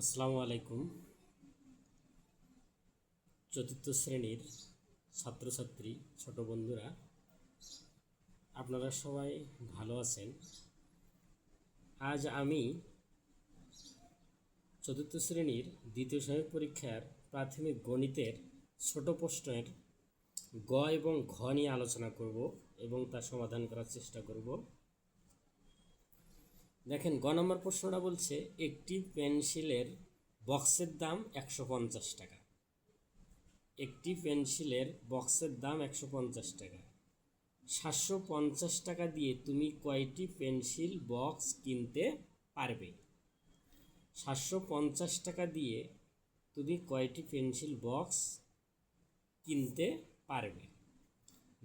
আসসালামু আলাইকুম। চতুর্থ শ্রেণির ছাত্রছাত্রী, ছোট বন্ধুরা, আপনারা সবাই ভালো আছেন? আজ আমি চতুর্থ শ্রেণির দ্বিতীয় সহায়ক পরীক্ষার প্রাথমিক গণিতের ছোট প্রশ্নের গ এবং ঘ নিয়ে আলোচনা করব এবং তা সমাধান করার চেষ্টা করব। দেখেন, গ নম্বর প্রশ্নটা বলছে, একটি পেন্সিলের বক্সের দাম একশো পঞ্চাশ টাকা। একটি পেন্সিলের বক্সের দাম একশো পঞ্চাশ টাকা। সাতশো পঞ্চাশ টাকা দিয়ে তুমি কয়টি পেন্সিল বক্স কিনতে পারবে? সাতশো পঞ্চাশ টাকা দিয়ে তুমি কয়টি পেন্সিল বক্স কিনতে পারবে?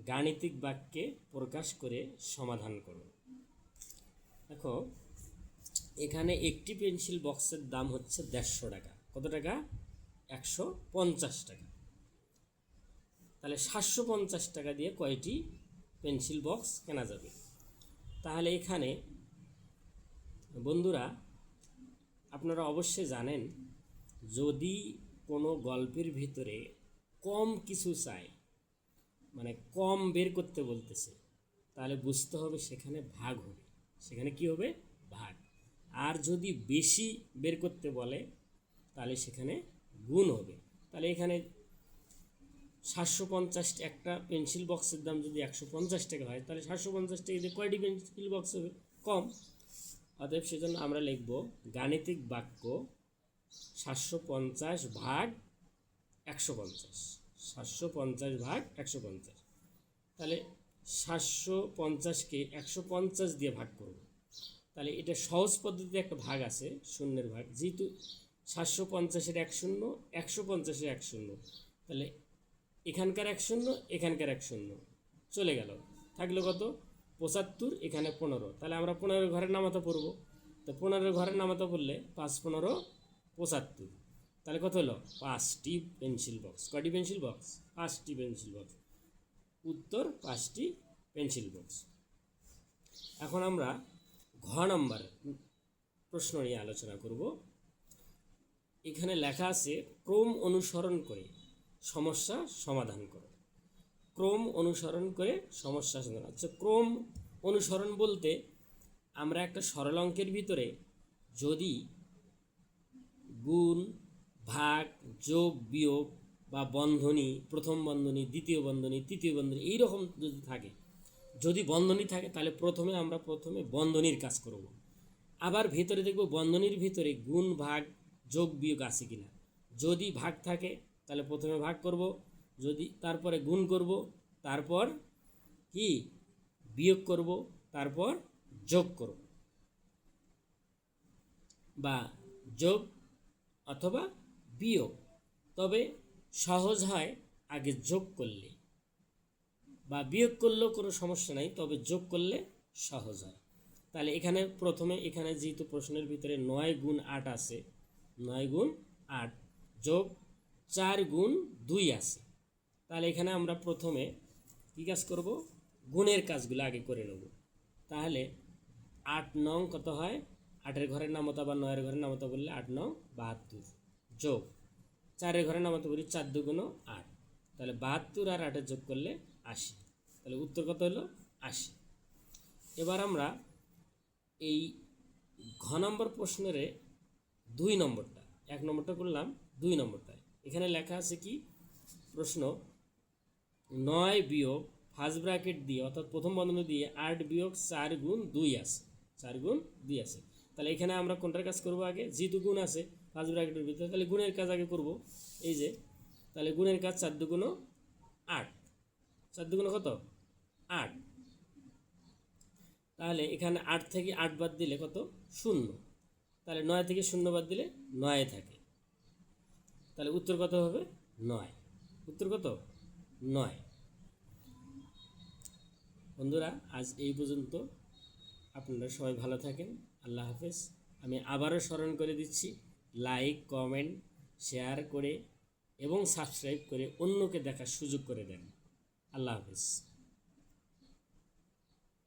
গাণিতিক বাক্যে প্রকাশ করে সমাধান করো। দেখো এখানে একটি পেন্সিল বক্সের দাম হচ্ছে দেড়শো টাকা। কত টাকা? একশো পঞ্চাশ টাকা। তাহলে সাতশো পঞ্চাশ টাকা দিয়ে কয়টি পেন্সিল বক্স কেনা যাবে? তাহলে এখানে বন্ধুরা, আপনারা অবশ্যই জানেন, যদি কোনো গল্পের ভিতরে কম কিছু চায় মানে কম বের করতে বলতেছে, তাহলে বুঝতে হবে সেখানে ভাগ হবে। সেখানে কি হবে? ভাগ। আর যদি বেশি বের করতে বলে, তাহলে সেখানে গুণ হবে। তাহলে এখানে সাতশো পঞ্চাশ একটা পেন্সিল বক্সের দাম যদি একশো পঞ্চাশ টাকা হয়, তাহলে সাতশো পঞ্চাশ টাকা দিয়ে কয়টি পেন্সিল বক্স হবে? কম। অতএব সেজন্য আমরা লিখব গাণিতিক বাক্য সাতশো পঞ্চাশ ভাগ একশো পঞ্চাশ। সাতশো পঞ্চাশ ভাগ একশো পঞ্চাশ। তাহলে সাতশো পঞ্চাশকে একশো পঞ্চাশ দিয়ে ভাগ করব। তাহলে এটা সহজ পদ্ধতিতে একটা ভাগ আছে, শূন্যের ভাগ। যেহেতু সাতশো পঞ্চাশের এক শূন্য, একশো পঞ্চাশের এক শূন্য। তাহলে এখানকার এক শূন্য, এখানকার এক শূন্য। চলে গেল। থাকল কত? পঁচাত্তর, এখানে পনেরো। তাহলে আমরা পনেরো ঘরের নামাতা পড়ব। তো পনেরো ঘরের নামাতা পড়লে পাঁচ পনেরো, পঁচাত্তর। তাহলে কত হলো? পাঁচটি পেন্সিল বক্স। কয়টি পেন্সিল বক্স? পাঁচটি পেন্সিল বক্স। উত্তর, পাঁচটি পেন্সিল বক্স। এখন আমরা ঘ নম্বর প্রশ্ন নিয়ে আলোচনা করব। এখানে লেখা আছে, ক্রম অনুসরণ করে সমস্যা সমাধান করো। ক্রম অনুসরণ করে সমস্যা সমাধান আচ্ছা ক্রম অনুসরণ বলতে আমরা একটা সরল অঙ্কের ভিতরে যদি গুণ, ভাগ, যোগ, বিয়োগ বা বন্ধনী, প্রথম বন্ধনী, দ্বিতীয় বন্ধনী, তৃতীয় বন্ধনী, এইরকম যদি থাকে যদি বন্ধনী থাকে, তাহলে প্রথমে আমরা প্রথমে বন্ধনীর কাজ করব। আবার ভেতরে দেখব বন্ধনীর ভিতরে গুণ, ভাগ, যোগ, বিয়োগ আছে কিনা। যদি ভাগ থাকে, তাহলে প্রথমে ভাগ করব। যদি তারপরে গুণ করব, তারপর কি? বিয়োগ করব, তারপর যোগ করব। বা যোগ অথবা বিয়োগ। তবে সহজ হয় আগে যোগ করলে। বা বিয়োগ করলেও কোনো সমস্যা নাই, তবে যোগ করলে সহজ হয়। তাহলে এখানে প্রথমে এখানে যেহেতু প্রশ্নের ভিতরে নয় গুণ আট আছে, নয় গুণ আট যোগ চার গুণ দুই আছে। তাহলে এখানে আমরা প্রথমে কী কাজ করব? গুণের কাজগুলো আগে করে নেব। তাহলে আট নং কত হয়? আটের ঘরের নামতা বা নয়ের ঘরের নামতা বললে আট নং বাহাত্তর। যোগ, চারের ঘরের নামতা বলি চার দুগুণ আট। তাহলে বাহাত্তর আর আটের যোগ করলে আশি। তাহলে উত্তর কত হলো? আশি। এবার আমরা এই ঘ নম্বর প্রশ্নের দুই নম্বরটা, এক নম্বরটা করলাম, দুই নম্বরটায়। এখানে লেখা আছে কি? প্রশ্ন, নয় বিয়োগ ফার্স্ট ব্র্যাকেট দিয়ে, অর্থাৎ প্রথম বন্ধনী দিয়ে আট বিয়োগ চার গুণ দুই আছে। চার গুণ দুই আছে। তাহলে এখানে আমরা কোনটার কাজ করব আগে? যেহেতু গুণ আছে ফার্স্ট ব্র্যাকেটের ভিতরে, তাহলে গুণের কাজ আগে করব। এই যে, তাহলে গুণের কাজ চার দুগুণ আট। চার দুগুণ কত? আট। তাহলে এখানে আট থেকে আট বাদ দিলে কত? শূন্য। তাহলে নয় থেকে শূন্য বাদ দিলে নয় থাকে। তাহলে উত্তর কত হবে? নয়। উত্তর কত? নয়। বন্ধুরা, আজ এই পর্যন্ত। আপনারা সবাই ভালো থাকেন। আল্লাহ হাফেজ। আমি আবারও স্মরণ করে দিচ্ছি, লাইক, কমেন্ট, শেয়ার করে এবং সাবস্ক্রাইব করে অন্যকে দেখার সুযোগ করে দেন। আল্লাহ হাফেজ